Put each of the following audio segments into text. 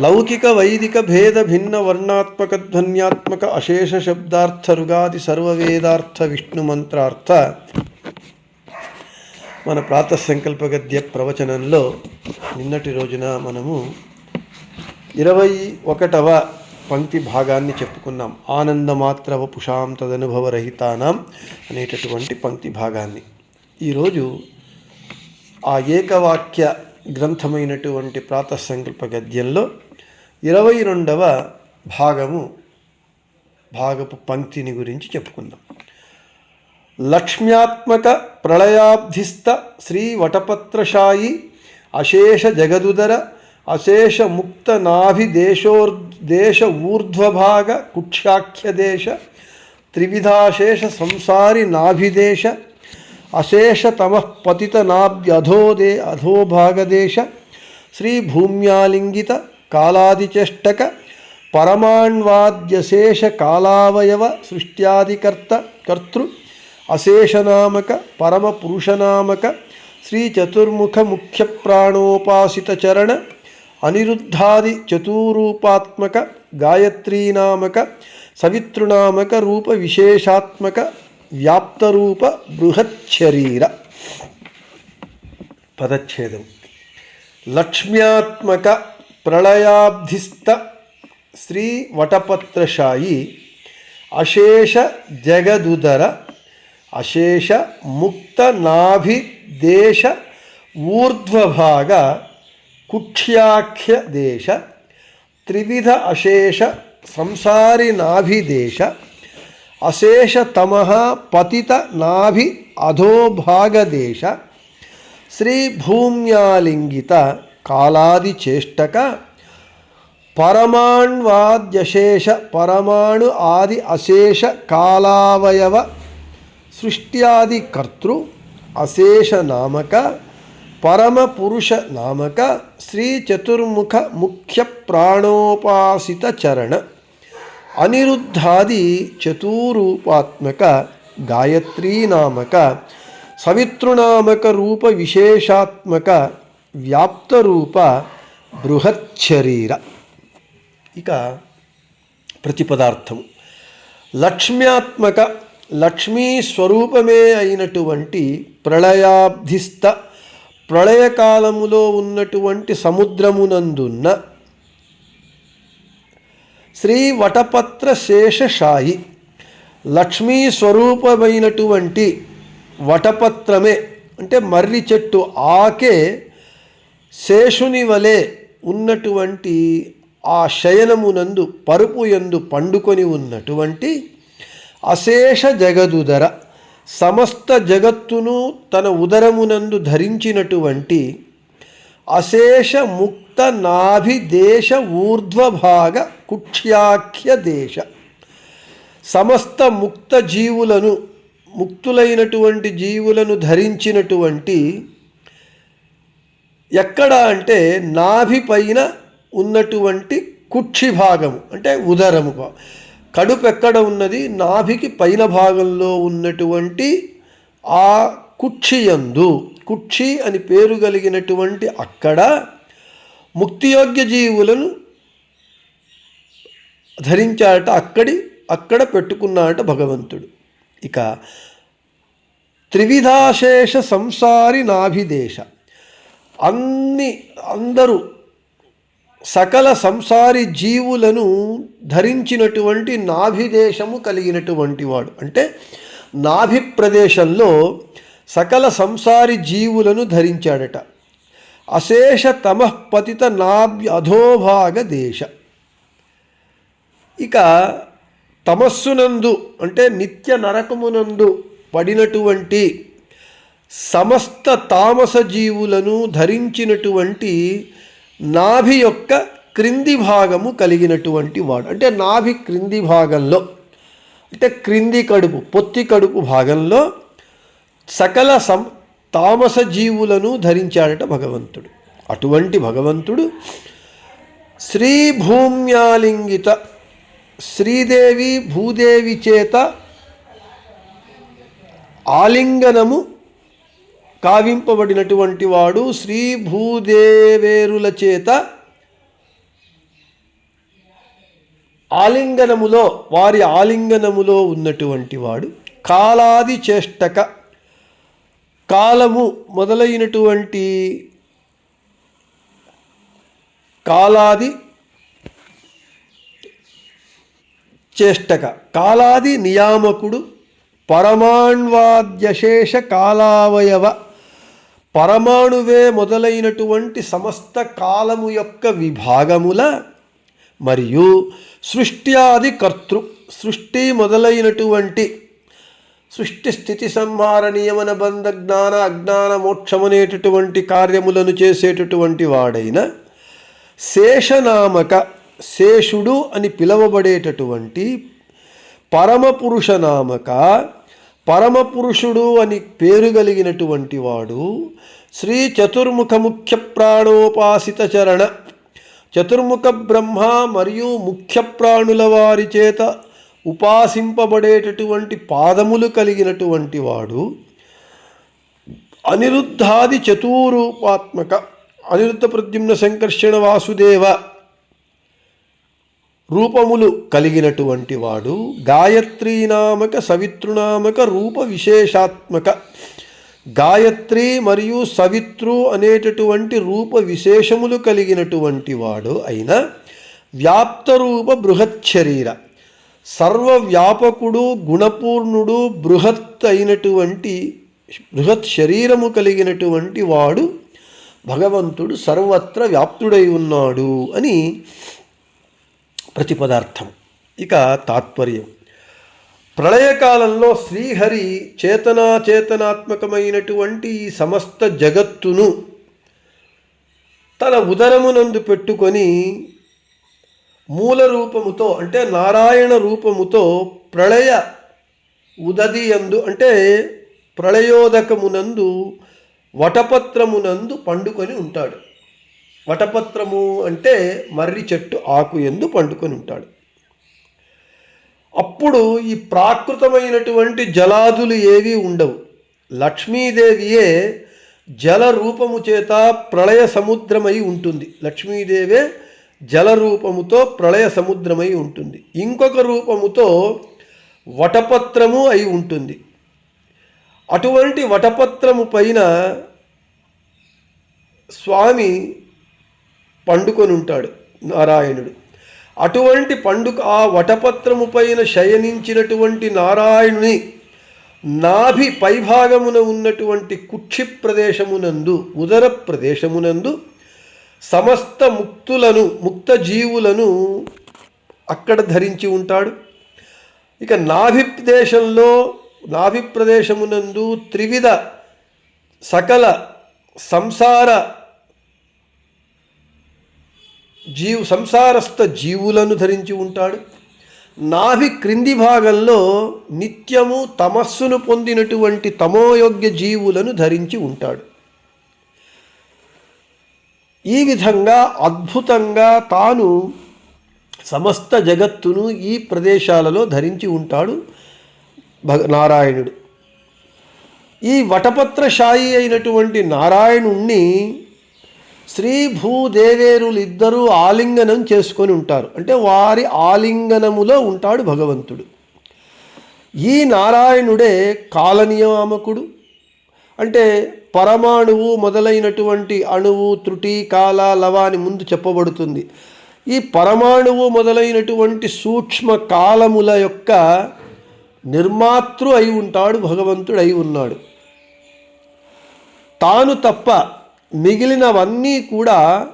లౌకిక వైదిక భేద భిన్న వర్ణాత్మక ధ్వన్యాత్మక అశేష శబ్దార్థ రుగాది సర్వవేదార్థ విష్ణు మంత్రార్థ మన ప్రాతసంకల్ప గద్య ప్రవచనంలో నిన్నటి రోజున మనము ఇరవై ఒకటవ పంక్తి భాగాన్ని చెప్పుకున్నాం. ఆనందమాత్ర పుషాం తదనుభవరహితానం అనేటటువంటి పంక్తి భాగాన్ని. ఈరోజు ఆ ఏకవాక్య గ్రంథమైనటువంటి ప్రాతసంకల్ప గద్యంలో ఇరవై రెండవ భాగము భాగపు పంక్తిని గురించి చెప్పుకుందాం. లక్ష్మ్యాత్మక ప్రళయాబ్ధిస్థ శ్రీ వటపత్రశాయి అశేష జగదుదర అశేష ముక్త నాభిదేశోర్ దేశ ఊర్ధ్వభాగ కుక్షాఖ్య దేశ త్రివిధాశేష సంసారి నాభిదేశ అశేషతమ పతిత నాభ్యధోదే అధోభాగదేశ శ్రీ భూమ్యాలింగిత కాలాదిచేష్టక పరమాణ్వాద్యశేష కాలావయవ సృష్ట్యాదికర్త కర్తృ అశేషనామక పరమ పురుషనామక శ్రీ చతుర్ముఖ ముఖ్య ప్రాణోపాసిత చరణ అనిరుద్ధాది చతురూపాత్మక గాయత్రీనామక సవితృనామక రూప విశేషాత్మక వ్యాప్తరూప బృహచ్చరీర. పదచ్ఛేదం. లక్ష్మ్యాత్మక ప్రళయాబ్ధిస్థ శ్రీ వటపత్రశాయి అశేష జగదుదర అశేష ముక్త నాభి దేశ ఊర్ధ్వభాగ కుక్ష్యాఖ్య దేశ త్రివిధ అశేష సంసారి నాభిదేశ అశేషతమ పతిత నాభి అధోభాగదేశ శ్రీ భూమ్యాలింగిత కాలాది చేష్టక పరమాణ్వాద్యశేష పరమాణు ఆది అశేష కాలావయవ సృష్ట్యాది కర్తృ అశేష నామక పరమ పురుష నామక శ్రీ చతుర్ముఖ ముఖ్య ప్రాణోపాసిత చరణ అనిరుద్ధాది చతురూపాత్మక గాయత్రీ నామక సవితృనామక రూప విశేషాత్మక వ్యాప్తరూప శరీర ఇక ప్రతిపదార్థము. లక్ష్మ్యాత్మక లక్ష్మీ స్వరూపమే అయినటువంటి ప్రళయాబ్ధిస్థ ప్రళయకాలములో ఉన్నటువంటి సముద్రమునందున్న శ్రీ వటపత్ర శేషశాయి లక్ష్మీ స్వరూపమైనటువంటి వటపత్రమే అంటే మర్రి చెట్టు ఆకే శేషుని వలె ఉన్నటువంటి ఆ శయనమునందు పరుపు ఎందు పండుకొని ఉన్నటువంటి అశేష జగదుదర సమస్త జగత్తును తన ఉదరమునందు ధరించినటువంటి అశేష ముక్త నాభి దేశ ఊర్ధ్వభాగ కుక్ష్యాఖ్య దేశ. సమస్త ముక్త జీవులను ముక్తులైనటువంటి జీవులను ధరించినటువంటి ఎక్కడ అంటే నాభి పైన ఉన్నటువంటి కుక్షి భాగము అంటే ఉదరము. కడుపు ఎక్కడ ఉన్నది? నాభికి పైన భాగంలో ఉన్నటువంటి ఆ కుక్షియందు కుక్షి అని పేరు కలిగినటువంటి అక్కడ ముక్తియోగ్య జీవులను ధరించాడట అక్కడి అక్కడ పెట్టుకున్నాడట భగవంతుడు. ఇక త్రివిధాశేష సంసారి నాభిదేశ. అన్ని అందరూ సకల సంసారి జీవులను ధరించినటువంటి నాభిదేశము కలిగినటువంటి వాడు. అంటే నాభి ప్రదేశంలో సకల సంసారి జీవులను ధరించాడట. అశేష తమఃపతిత నాభ్య అధోభాగ దేశ. ఇక తమస్సునందు అంటే నిత్య నరకమునందు పడినటువంటి సమస్త తామస జీవులను ధరించినటువంటి నాభి యొక్క క్రింది భాగము కలిగినటువంటి వాడు. అంటే నాభి క్రింది భాగంలో అంటే క్రింది కడుపు పొత్తి కడుపు భాగంలో సకల సం తామస జీవులను ధరించాడట భగవంతుడు. అటువంటి భగవంతుడు శ్రీ భూమ్యాలింగిత శ్రీదేవి భూదేవి చేత ఆలింగనము కావింపబడినటువంటి వాడు శ్రీ భూదేవేరుల చేత ఆలింగనములో వారి ఆలింగనములో ఉన్నటువంటి వాడు కాలాది చేష్టక కాలము మొదలైనటువంటి కాలాది చేష్టక కాలాది నియామకుడు పరమాణ్వాద్యశేష కాలావయవ పరమాణువే మొదలైనటువంటి సమస్త కాలము యొక్క విభాగముల మరియు సృష్ట్యాది కర్తృ సృష్టి మొదలైనటువంటి సృష్టి స్థితి సంహార నియమన బంధ జ్ఞాన అజ్ఞాన మోక్షమనేటటువంటి కార్యములను చేసేటటువంటి వాడైన శేషనామక శేషుడు అని పిలవబడేటటువంటి పరమపురుష నామక పరమపురుషుడు అని పేరు కలిగినటువంటి వాడు శ్రీ చతుర్ముఖ ముఖ్య ప్రాణోపాసిత చరణ. చతుర్ముఖ బ్రహ్మ మరియు ముఖ్య ప్రాణుల వారి చేత ఉపాసింపబడేటటువంటి పాదములు కలిగినటువంటి వాడు. అనిరుద్ధాది చతురూపాత్మక అనిరుద్ధ ప్రద్యుమ్న సంకర్షణ వాసుదేవ. రూపములు కలిగినటువంటి వాడు గాయత్రీ నామక సవితృనామక రూప విశేషాత్మక. గాయత్రి మరియు సవిత్రు అనేటటువంటి రూప విశేషములు కలిగినటువంటి వాడు అయిన వ్యాప్తరూప బృహత్ శరీర సర్వవ్యాపకుడు గుణపూర్ణుడు బృహత్ అయినటువంటి బృహత్ శరీరము కలిగినటువంటి వాడు భగవంతుడు సర్వత్ర వ్యాప్తుడై ఉన్నాడు అని ప్రతిపదార్థం. ఇక తాత్పర్యం. ప్రళయకాలంలో శ్రీహరి చేతనాచేతనాత్మకమైనటువంటి ఈ సమస్త జగత్తును తన ఉదరమునందు పెట్టుకొని మూల రూపముతో అంటే నారాయణ రూపముతో ప్రళయ ఉదది యందు అంటే ప్రళయోదకమునందు వటపత్రమునందు పండుకొని ఉంటాడు. వటపత్రము అంటే మర్రి చెట్టు ఆకు ఎందు పండుకొని ఉంటాడు. అప్పుడు ఈ ప్రాకృతమైనటువంటి జలాదులు ఏవి ఉండవు. లక్ష్మీదేవియే జల రూపము చేత ప్రళయ సముద్రమై ఉంటుంది. లక్ష్మీదేవే జల రూపముతో ప్రళయ సముద్రమై ఉంటుంది. ఇంకొక రూపముతో వటపత్రము అయి ఉంటుంది. అటువంటి వటపత్రము పైన స్వామి పండుకొని ఉంటాడు నారాయణుడు. అటువంటి పండుగ ఆ వటపత్రము పైన శయనించినటువంటి నారాయణుని నాభి పైభాగమున ఉన్నటువంటి కుక్షి ప్రదేశమునందు ఉదర ప్రదేశమునందు సమస్త ముక్తులను ముక్త జీవులను అక్కడ ధరించి ఉంటాడు. ఇక నాభి దేశంలో నాభి ప్రదేశమునందు త్రివిధ సకల సంసార జీవు సంసారస్థ జీవులను ధరించి ఉంటాడు. నాభి క్రింది భాగంలో నిత్యము తమస్సును పొందినటువంటి తమోయోగ్య జీవులను ధరించి ఉంటాడు. ఈ విధంగా అద్భుతంగా తాను సమస్త జగత్తును ఈ ప్రదేశాలలో ధరించి ఉంటాడు భగ నారాయణుడు. ఈ వటపత్రశాయి అయినటువంటి నారాయణుణ్ణి శ్రీ భూదేవేరులు ఇద్దరూ ఆలింగనం చేసుకొని ఉంటారు. అంటే వారి ఆలింగనములో ఉంటాడు భగవంతుడు. ఈ నారాయణుడే కాలనియామకుడు. అంటే పరమాణువు మొదలైనటువంటి అణువు త్రుటి కాల లవ అని ముందు చెప్పబడుతుంది. ఈ పరమాణువు మొదలైనటువంటి సూక్ష్మ కాలముల యొక్క నిర్మాతృ అయి ఉంటాడు భగవంతుడు అయి ఉన్నాడు. తాను తప్ప మిగిలినవన్నీ కూడా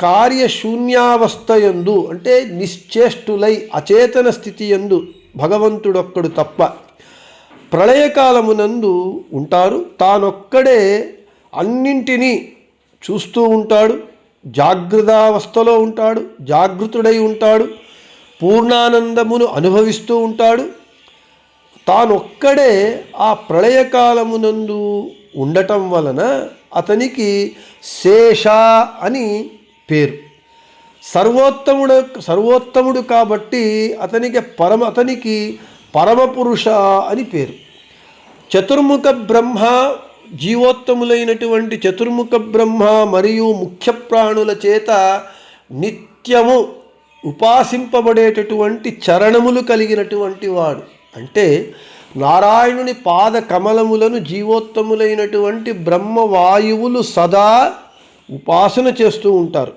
కార్యశూన్యావస్థయందు అంటే నిశ్చేష్టులై అచేతన స్థితి యందు భగవంతుడొక్కడు తప్ప ప్రళయకాలమునందు ఉంటారు. తానొక్కడే అన్నింటినీ చూస్తూ ఉంటాడు. జాగృతావస్థలో ఉంటాడు. జాగృతుడై ఉంటాడు. పూర్ణానందమును అనుభవిస్తూ ఉంటాడు. తానొక్కడే ఆ ప్రళయకాలమునందు ఉండటం వలన అతనికి శేష అని పేరు. సర్వోత్తముడు సర్వోత్తముడు కాబట్టి అతనికి పరమ అతనికి పరమపురుష అని పేరు. చతుర్ముఖ బ్రహ్మ జీవోత్తములైనటువంటి చతుర్ముఖ బ్రహ్మ మరియు ముఖ్య ప్రాణుల చేత నిత్యము ఉపాసింపబడేటటువంటి చరణములు కలిగినటువంటి వాడు. అంటే నారాయణుని పాద కమలములను జీవోత్తములైనటువంటి బ్రహ్మవాయువులు సదా ఉపాసన చేస్తూ ఉంటారు.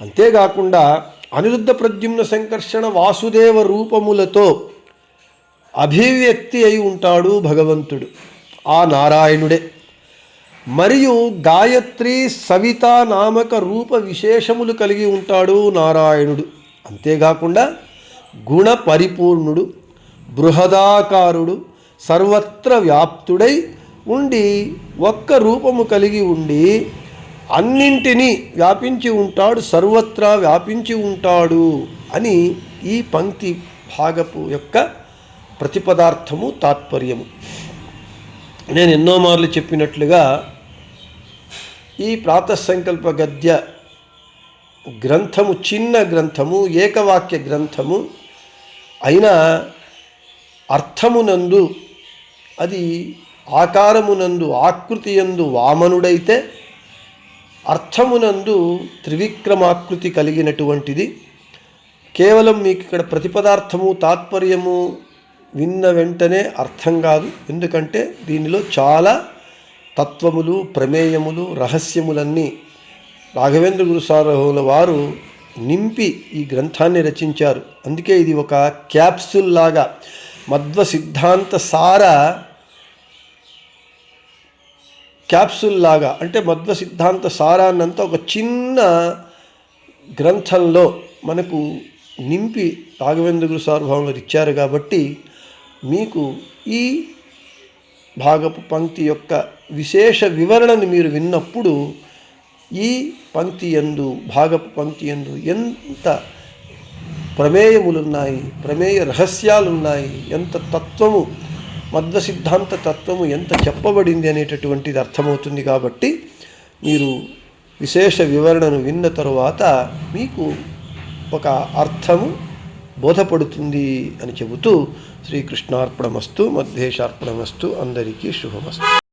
అంతేకాకుండా అనిరుద్ధ ప్రద్యుమ్న సంకర్షణ వాసుదేవ రూపములతో అభివ్యక్తి అయి ఉంటాడు భగవంతుడు ఆ నారాయణుడే. మరియు గాయత్రి సవిత నామక రూప విశేషములు కలిగి ఉంటాడు నారాయణుడు. అంతేకాకుండా గుణ పరిపూర్ణుడు. బృహదాకారుడు సర్వత్ర వ్యాప్తుడై ఉండి ఒక్క రూపము కలిగి ఉండి అన్నింటినీ వ్యాపించి ఉంటాడు సర్వత్రా వ్యాపించి ఉంటాడు అని ఈ పంక్తి భాగపు యొక్క ప్రతిపదార్థము తాత్పర్యము. నేను ఎన్నో మార్లు చెప్పినట్లుగా ఈ ప్రాతసంకల్ప గద్య గ్రంథము చిన్న గ్రంథము ఏకవాక్య గ్రంథము అయినా అర్థమునందు అది ఆకారమునందు ఆకృతి యందు వామనుడైతే అర్థమునందు త్రివిక్రమాకృతి కలిగినటువంటిది. కేవలం మీకు ఇక్కడ ప్రతిపదార్థము తాత్పర్యము విన్న వెంటనే అర్థం కాదు. ఎందుకంటే దీనిలో చాలా తత్వములు ప్రమేయములు రహస్యములన్నీ రాఘవేంద్ర గురుసారహుల వారు నింపి ఈ గ్రంథాన్ని రచించారు. అందుకే ఇది ఒక క్యాప్సుల్ లాగా మధ్వ సిద్ధాంత సార క్యాప్సుల్ లాగా అంటే మధ్వ సిద్ధాంత సారాన్నంతా ఒక చిన్న గ్రంథంలో మనకు నింపి రాఘవేంద్రుడు సార్వభౌములు ఇచ్చారు కాబట్టి మీకు ఈ భాగపు పంక్తి యొక్క విశేష వివరణను మీరు విన్నప్పుడు ఈ పంక్తి ఎందు భాగపు పంక్తి ఎందు ఎంత ప్రమేయములున్నాయి ప్రమేయ రహస్యాలున్నాయి. ఎంత తత్వము మధ్వ సిద్ధాంత తత్వము ఎంత చెప్పబడింది అనేటటువంటిది అర్థమవుతుంది కాబట్టి మీరు విశేష వివరణను విన్న తరువాత మీకు ఒక అర్థము బోధపడుతుంది అని చెబుతూ శ్రీకృష్ణార్పణమస్తు మధ్యేశార్పణమస్తు అందరికీ శుభమస్తు.